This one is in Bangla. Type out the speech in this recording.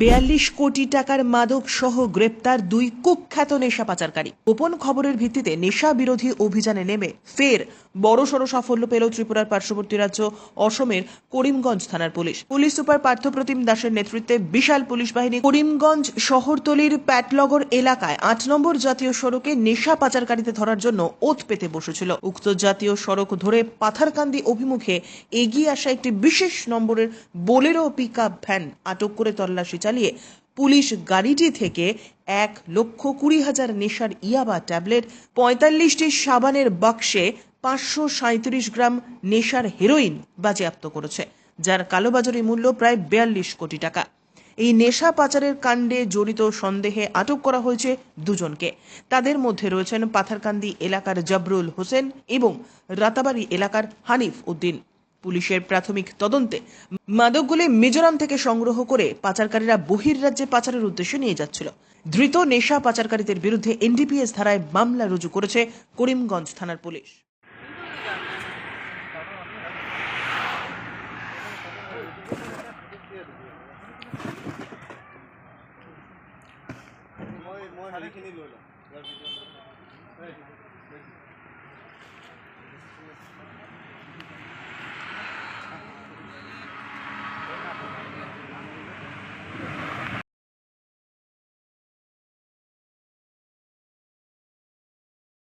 বিয়াল্লিশ কোটি টাকার মাদক সহ গ্রেপ্তার দুই কুখ্যাত নেশা পাচারকারী। গোপন খবরের ভিত্তিতে নেশা বিরোধী অভিযানে নেমে ফের বড়সড় সাফল্য পেল ত্রিপুরার পার্শ্ববর্তী রাজ্য অসমের করিমগঞ্জ থানার পুলিশ। পুলিশ সুপার পার্থপ্রতিম দাসের নেতৃত্বে বিশাল পুলিশ বাহিনী করিমগঞ্জ শহরতলির প্যাটলগর এলাকায় আট নম্বর জাতীয় সড়কে নেশা পাচারকারীতে ধরার জন্য ওত পেতে বসেছিল। উক্ত জাতীয় সড়ক ধরে পাথারকান্দি অভিমুখে এগিয়ে আসা একটি বিশেষ নম্বরের বোলেরো পিক আপ ভ্যান আটক করে তল্লাশি চালিয়ে পুলিশ গাড়িটি থেকে এক লক্ষ কুড়ি হাজার নেশার ইয়াবা ট্যাবলেট, পঁয়তাল্লিশটি সাবানের বাক্সে পাঁচশো সাঁত্রিশ গ্রাম নেশার হেরোইন বাজেয়াপ্ত করেছে, যার কালোবাজারি মূল্য প্রায় বিয়াল্লিশ কোটি টাকা। এই নেশা পাচারের কাণ্ডে জড়িত সন্দেহে আটক করা হয়েছে দুজনকে। তাদের মধ্যে রয়েছেন পাথারকান্দি এলাকার জবরুল হোসেন এবং রাতাবাড়ি এলাকার হানিফ উদ্দিন। পুলিশের প্রাথমিক তদন্তে মাদকগুলি মিজোরাম থেকে সংগ্রহ করে পাচারকারীরা বহির্রাজ্যে পাচারের উদ্দেশ্যে নিয়ে যাচ্ছিল। ধৃত নেশা পাচারকারীদের বিরুদ্ধে এনডিপিএস ধারায় মামলা রুজু করেছে করিমগঞ্জ থানার পুলিশ। মই মই হেৰিখিনি লৈ